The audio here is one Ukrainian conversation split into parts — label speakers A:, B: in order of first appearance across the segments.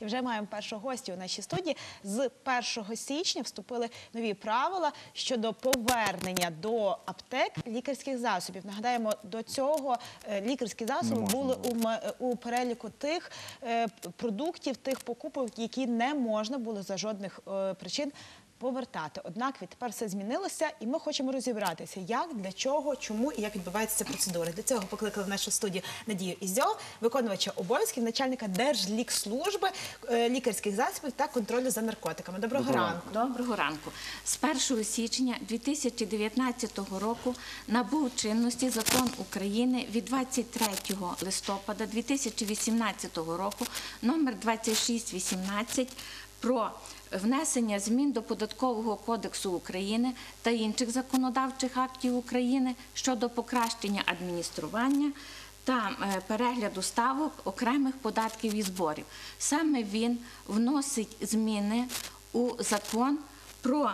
A: І вже маємо першого гостя у нашій студії. З 1 січня вступили нові правила щодо повернення до аптек лікарських засобів. Нагадаємо, до цього е, лікарські засоби були у, е, у переліку тих е, продуктів, тих покупок, які не можна було за жодних причин. Повертати однак відтепер все змінилося, і ми хочемо розібратися, як для чого, чому і як відбувається ця процедура. Для цього покликали в нашу студію Надію Ізьол, виконувача обов'язків начальника Держлікслужби е, лікарських засобів та контролю за наркотиками. Доброго,
B: Доброго
A: ранку.
C: Доброго ранку. З 1 січня 2019 року набув чинності закон України від 23 листопада 2018 року номер 2618 про внесення змін до Податкового кодексу України та інших законодавчих актів України щодо покращення адміністрування та е, перегляду ставок окремих податків і зборів. Саме він вносить зміни у закон про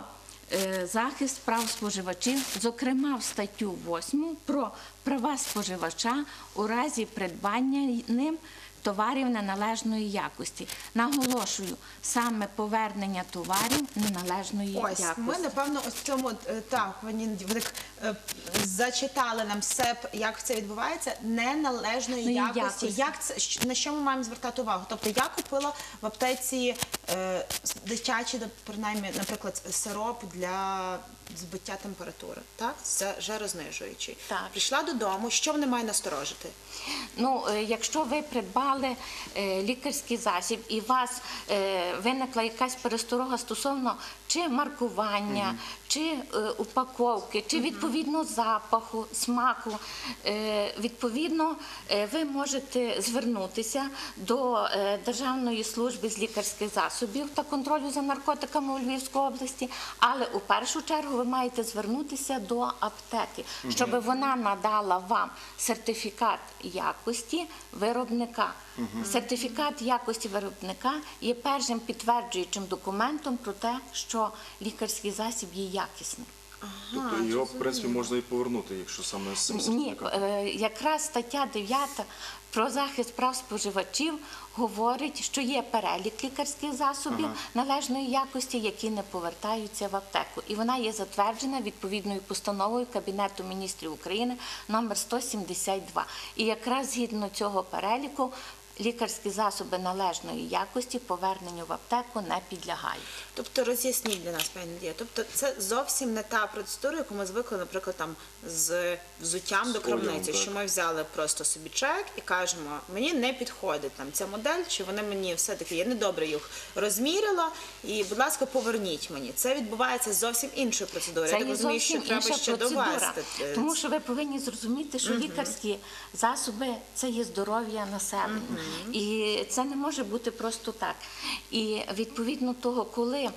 C: е, захист прав споживачів, зокрема в статтю 8 про права споживача у разі придбання ним товарів неналежної якості. Наголошую, саме повернення товарів неналежної
A: Ось
C: якості.
A: ми напевно ось в цьому е, так вони так е, зачитали нам все, як це відбувається, неналежної
C: Ну,
A: якості.
C: якості.
A: Як це на що ми маємо звертати увагу? Тобто я купила в аптеці е, да, принаймні, наприклад, сироп для збиття температури. Так, це жарознижуючий.
C: Так.
A: Прийшла додому. Що мене має насторожити?
C: Ну, е, якщо ви придбали е, лікарський засіб і у вас виникла якась пересторога стосовно чи маркування, чи е, упаковки, чи відповідно запаху, смаку, відповідно, ви можете звернутися до Державної служби з лікарських засобів та контролю за наркотиками у Львівській області, але у першу чергу ви маєте звернутися до аптеки, щоб вона надала вам сертифікат якості виробника. Сертифікат якості виробника є першим підтверджуючим документом про те, що лікарський засіб є якісним.
B: Тобто його, в принципі, можна і повернути, якщо саме з цим
C: Ні,
B: сертифікатом.
C: е, якраз стаття 9 про захист прав споживачів говорить, що є перелік лікарських засобів належної якості, які не повертаються в аптеку. І вона є затверджена відповідною постановою Кабінету міністрів України номер 172. І якраз згідно цього переліку лікарські засоби належної якості поверненню в аптеку не підлягають.
A: Тобто роз'ясніть для нас, пані Надія. Тобто це зовсім не та процедура, яку ми звикли, наприклад, там з взуттям до
B: одягом,
A: крамниці,
B: так.
A: що ми взяли просто собі чек і кажемо, мені не підходить там ця модель, чи вони мені все-таки я недобре їх розміряла, і, будь ласка, поверніть мені. Це відбувається зовсім іншою процедурою.
C: Це
A: я так розумію, що треба ще
C: процедура,
A: довести.
C: тому що ви повинні зрозуміти, що лікарські засоби це є здоров'я населення, і це не може бути просто так. І відповідно того, коли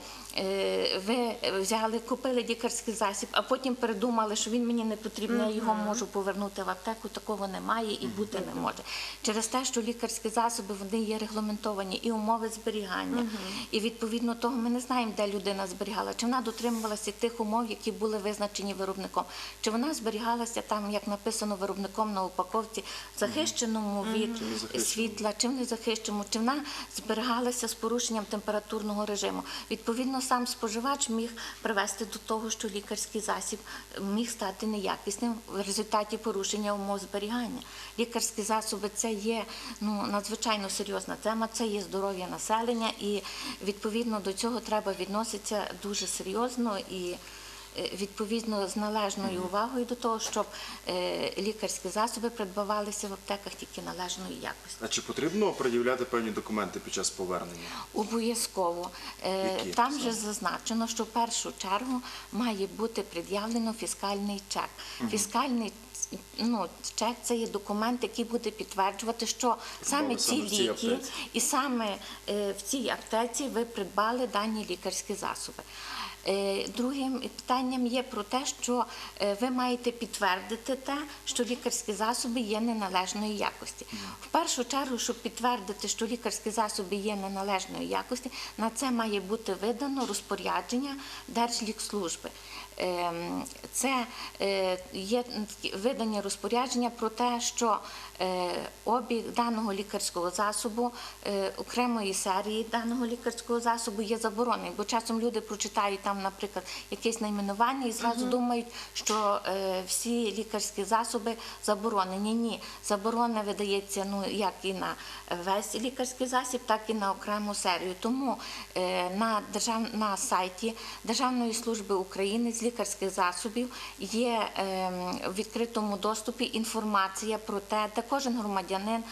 C: ви взяли, купили лікарський засіб, а потім передумали, що він мені не потрібен, я його можу повернути в аптеку. Такого немає і бути не може. Через те, що лікарські засоби вони є регламентовані і умови зберігання, і відповідно того, ми не знаємо, де людина зберігала, чи вона дотримувалася тих умов, які були визначені виробником, чи вона зберігалася там, як написано виробником на упаковці, захищеному від світла, чи в незахищеному, чи вона зберігалася з порушенням температурного режиму. Відповідно, сам споживач міг привести до того, що лікарський засіб міг стати неякісним в результаті порушення умов зберігання. Лікарські засоби це є ну надзвичайно серйозна тема, це є здоров'я населення, і відповідно до цього треба відноситися дуже серйозно і. Е, Відповідно з належною увагою до того, щоб е, лікарські засоби придбавалися в аптеках тільки належної якості.
B: А чи потрібно пред'являти певні документи під час повернення?
C: Обов'язково Е,
B: Які
C: там
B: саме?
C: же зазначено, що в першу чергу має бути пред'явлено фіскальний чек. Фіскальний ну, чек це є документ, який буде підтверджувати, що саме ці ліки і саме в цій аптеці ви придбали дані лікарські засоби. Е, Другим питанням є про те, що е, ви маєте підтвердити те, що лікарські засоби є неналежної якості. В першу чергу, щоб підтвердити, що лікарські засоби є неналежної якості, на це має бути видано розпорядження Держлікслужби. ем, це е, є видані розпорядження про те, що обіг даного лікарського засобу, е, окремої серії даного лікарського засобу є заборонений, бо часом люди прочитають там, наприклад, якесь найменування і зразу думають, що е, всі лікарські засоби заборонені. Ні, заборона видається ну як і на весь лікарський засіб, так і на окрему серію. Тому е, на держав на сайті Державної служби України з лікарських засобів є е, в відкритому доступі інформація про те, де кожен громадянин.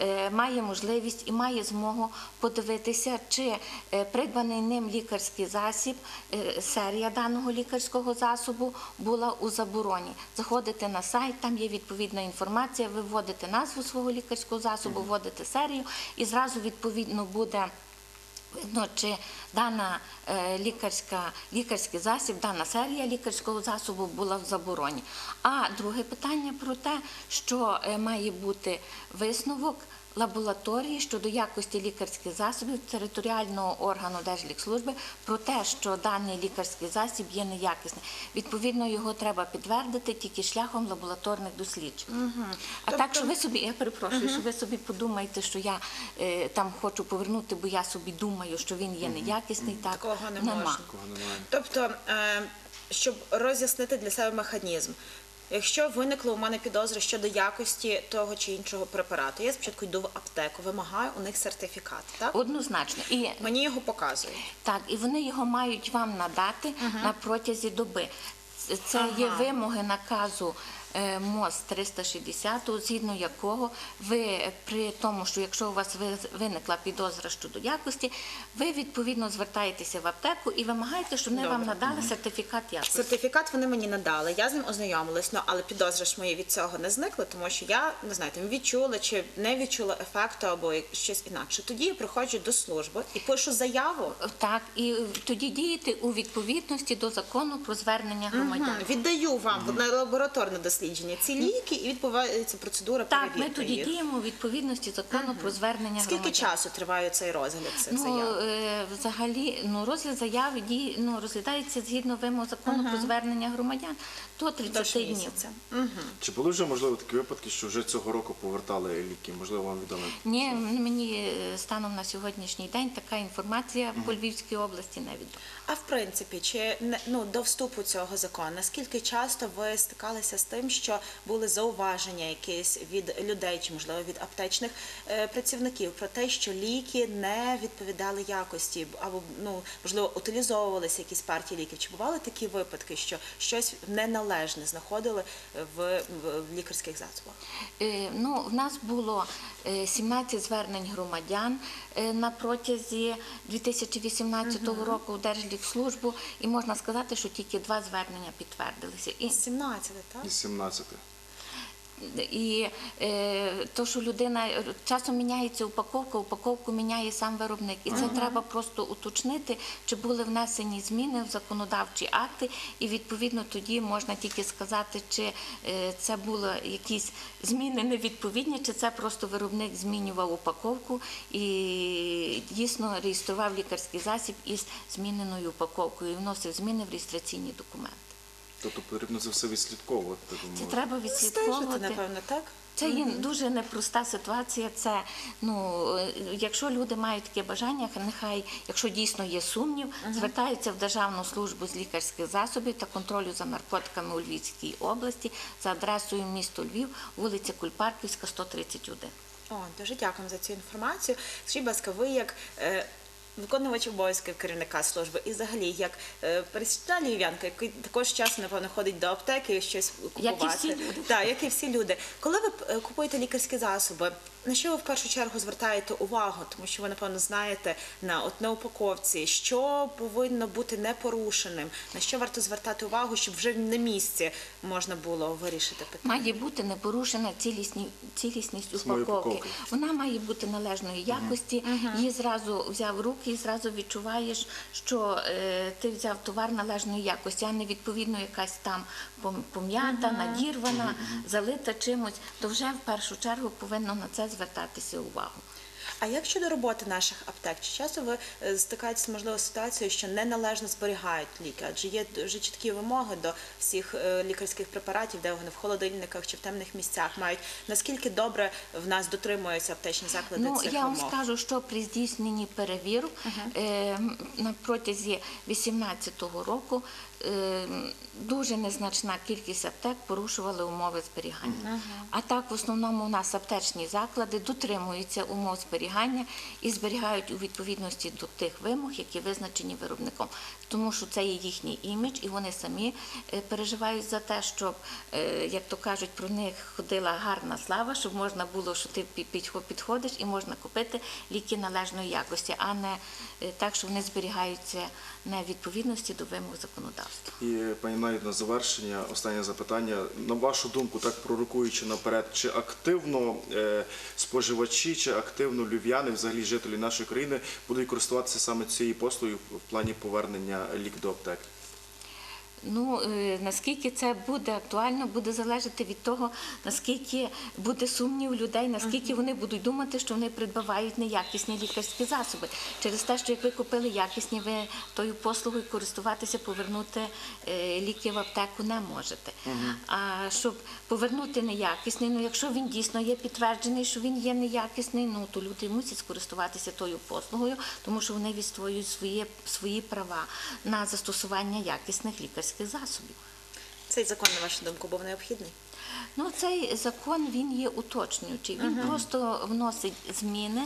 C: е, Має можливість і має змогу подивитися, чи е, придбаний ним лікарський засіб, е, серія даного лікарського засобу була у забороні. Заходите на сайт, там є відповідна інформація, ви вводите назву свого лікарського засобу, вводите серію і зразу відповідно буде. Видно, чи дана е, лікарська, лікарський засіб, дана серія лікарського засобу була в забороні. А друге питання про те, що е, має бути висновок лабораторії щодо якості лікарських засобів територіального органу Держлікслужби про те, що даний лікарський засіб є неякісним. Відповідно, його треба підтвердити тільки шляхом лабораторних досліджень. А так, що ви собі, я перепрошую, що ви собі подумаєте, що я е, там хочу повернути, бо я собі думаю, що він є неякісний. Так
D: Такого не
C: нема.
B: Такого немає.
A: Тобто, е, щоб роз'яснити для себе механізм, якщо виникло у мене підозри щодо якості того чи іншого препарату, я спочатку йду в аптеку, вимагаю у них сертифікат. Так?
C: Однозначно. І
A: Мені його показують.
C: Так, і вони його мають вам надати на протязі доби. Це- ага. є вимоги наказу МОЗ 360, згідно якого ви при тому, що якщо у вас ви- виникла підозра щодо якості, ви відповідно звертаєтеся в аптеку і вимагаєте, щоб вони вам надали сертифікат якості.
A: Сертифікат вони мені надали, я з ним ознайомилась, ну, але підозра ж мої від цього не зникла, тому що я не знаю, там відчула чи не відчула ефекту або як- щось інакше. Тоді я приходжу до служби і пишу заяву.
C: Так, і тоді діяти у відповідності до закону про звернення громадян.
A: Мгм. Віддаю вам на лабораторне дослідження ці ліки і відбувається процедура
C: Так, ми тоді
A: їх.
C: діємо у відповідності закону про звернення
A: Скільки
C: громадян.
A: часу триває цей розгляд цих
C: Ну,
A: заяв?
C: е, взагалі, ну, розгляд заяви дії, ну, розглядається згідно вимог закону про звернення громадян до 30
A: Впродовж
C: днів.
A: місяця.
B: Чи були вже можливо такі випадки, що вже цього року повертали ліки? Можливо, вам відомо?
C: Ні, мені е, станом на сьогоднішній день така інформація по Львівській області не відома.
A: А в принципі, чи не ну до вступу цього закону, наскільки часто ви стикалися з тим, що були зауваження якісь від людей, чи можливо від аптечних е, працівників про те, що ліки не відповідали якості, або ну можливо утилізовувалися якісь партії ліків? Чи бували такі випадки, що щось неналежне знаходили в, в, лікарських засобах?
C: Е, Ну, в нас було е, 17 звернень громадян е, на протязі 2018 року в Держлікслужбу, і можна сказати, що тільки два звернення підтвердилися. І
A: 17, так?
B: Із 17.
C: І е, то, що людина часом міняється упаковка, упаковку міняє сам виробник. І це треба просто уточнити, чи були внесені зміни в законодавчі акти, і відповідно тоді можна тільки сказати, чи е, це були якісь зміни невідповідні, чи це просто виробник змінював упаковку і дійсно реєстрував лікарський засіб із зміненою упаковкою і вносив зміни в реєстраційні документи.
B: Тобто потрібно це все відслідковувати.
C: Це
B: думаю.
C: треба
A: Стежити,
C: відслідковувати.
A: напевно, так?
C: Це є дуже непроста ситуація. Це ну, е, якщо люди мають таке бажання, нехай, якщо дійсно є сумнів, звертаються в Державну службу з лікарських засобів та контролю за наркотиками у Львівській області за адресою місто Львів, вулиця Кульпарківська, 131.
A: О, дуже дякуємо за цю інформацію. Скажіть, будь ласка, ви як е, виконувач обов'язків керівника служби і взагалі як е, пересічна львів'янка, який також часто, напевно, ходить до аптеки і щось
C: Як і
A: купувати.
C: всі люди.
A: Так, як і всі люди. Коли ви е, купуєте лікарські засоби, на що ви в першу чергу звертаєте увагу? Тому що ви, напевно, знаєте на, от, на упаковці, що повинно бути непорушеним, на що варто звертати увагу, щоб вже на місці можна було вирішити питання.
C: Має бути непорушена цілісні, цілісність упаковки.
B: упаковки.
C: Вона має бути належної якості. Її зразу взяв руки і зразу відчуваєш, що е, ти взяв товар належної якості, а не відповідно якась там пом- пом'ята, надірвана, залита чимось. То вже в першу чергу повинно на це звертатися увагу.
A: А як щодо роботи наших аптек? Чи часто ви е, стикаєтесь можливо з ситуацією, що неналежно зберігають ліки? Адже є дуже чіткі вимоги до всіх е, лікарських препаратів, де вони в холодильниках чи в темних місцях мають. Наскільки добре в нас дотримуються аптечні заклади
C: Ну,
A: цих
C: я вам
A: вимог?
C: скажу, що при здійсненні перевірок е, на протязі 2018 року дуже незначна кількість аптек порушували умови зберігання. А так, в основному у нас аптечні заклади дотримуються умов зберігання і зберігають у відповідності до тих вимог, які визначені виробником. Тому що це є їхній імідж, і вони самі е, переживають за те, щоб, е, як то кажуть, про них ходила гарна слава, щоб можна було, що ти пі- підхо- підходиш і можна купити ліки належної якості, а не е, так, що вони зберігаються не в відповідності до вимог законодавства.
B: І пані Найд, на завершення останнє запитання. На вашу думку, так пророкуючи наперед, чи активно е, споживачі, чи активно львів'яни, взагалі жителі нашої країни, будуть користуватися саме цією послугою в плані повернення лік до аптек?
C: Ну е, наскільки це буде актуально, буде залежати від того, наскільки буде сумнів людей, наскільки вони будуть думати, що вони придбавають неякісні лікарські засоби. Через те, що як ви купили якісні, ви тою послугою користуватися, повернути е, ліки в аптеку не можете. А щоб повернути неякісний, ну якщо він дійсно є підтверджений, що він є неякісний, ну то люди мусять скористуватися тою послугою, тому що вони відстоюють свої, свої права на застосування якісних лікарських засобів.
A: Цей закон, на вашу думку, був необхідний?
C: Ну, цей закон він є уточнюючий. Він просто вносить зміни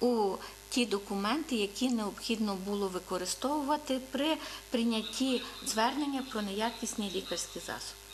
C: у ті документи, які необхідно було використовувати при прийнятті звернення про неякісні лікарські засоби.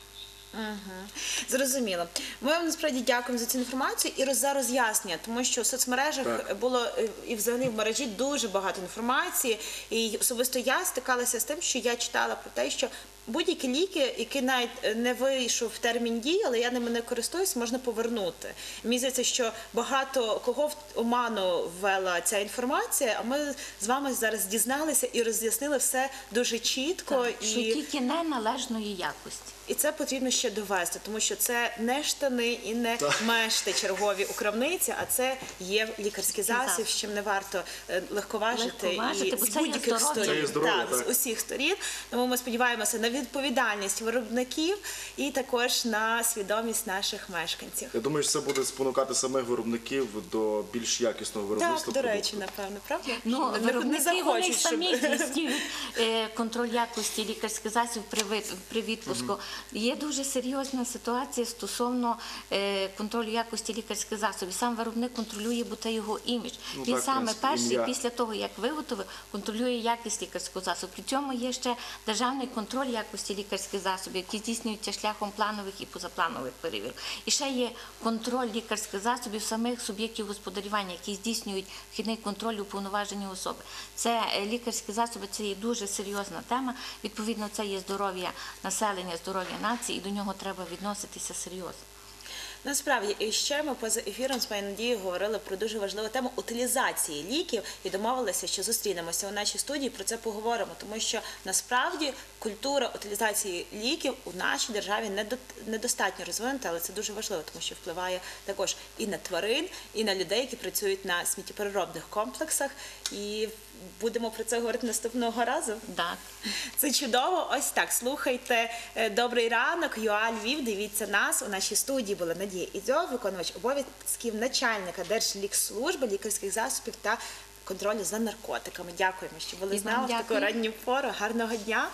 A: Зрозуміло. Ми вам насправді дякуємо за цю інформацію і роз- за роз'яснення, тому що в соцмережах
B: Так.
A: було е, і взагалі в мережі дуже багато інформації. І особисто я стикалася з тим, що я читала про те, що будь-які ліки, які навіть е, не вийшов в термін дії, але я ними не користуюсь, можна повернути. Мені здається, що багато кого в оману ввела ця інформація. А ми з вами зараз дізналися і роз'яснили все дуже чітко
C: Так,
A: і
C: Що тільки неналежної якості.
A: І це потрібно ще довести, тому що це не штани і не мешти чергові у крамниці, а це є лікарський засіб,
C: засіб.
A: з чим не варто е, легковажити,
C: Легковажити,
A: і
C: бо
A: з
C: це є
A: будь-яких
C: здоров'я.
A: сторін,
B: Це є здоров'я,
A: так,
B: так.
A: з усіх сторін. Тому ми сподіваємося на відповідальність виробників і також на свідомість наших мешканців.
B: Я думаю, що це буде спонукати самих виробників до більш якісного виробництва.
A: Так, до речі,
B: продукту.
A: напевно, правда?
C: Ну,
A: Не- не
C: виробники вони
A: захочуть,
C: самі здійснюють е, контроль якості лікарських засобів при, при відпуску. Є дуже серйозна ситуація стосовно е, контролю якості лікарських засобів. Сам виробник контролює, бо це його імідж.
B: Ну,
C: Він
B: так,
C: саме перший
B: ім'я.
C: після того, як виготовив, контролює якість лікарського засобу. При цьому є ще державний контроль якості лікарських засобів, які здійснюються шляхом планових і позапланових перевірок. І ще є контроль лікарських засобів самих суб'єктів господарювання, які здійснюють вхідний контроль уповноважені особи. Це е, лікарські засоби, це є дуже серйозна тема. Відповідно, це є здоров'я населення, здоров'я нації, і до нього треба відноситися серйозно.
A: Насправді, і ще ми поза ефіром з пані Надією говорили про дуже важливу тему утилізації ліків і домовилися, що зустрінемося у нашій студії. Про це поговоримо, тому що насправді культура утилізації ліків у нашій державі недо- недостатньо розвинута, але це дуже важливо, тому що впливає також і на тварин, і на людей, які працюють на сміттєпереробних комплексах. І будемо про це говорити наступного разу.
C: Так.
A: Це чудово. Ось так. Слухайте е, добрий ранок. ЮА Львів. Дивіться нас. У нашій студії була Надія Ізьов, виконувач обов'язків начальника Держлікслужби, лікарських засобів та контролю за наркотиками. Дякуємо, що були
C: І
A: з
C: вам
A: нами в таку
C: дякую.
A: ранню пору. Гарного дня.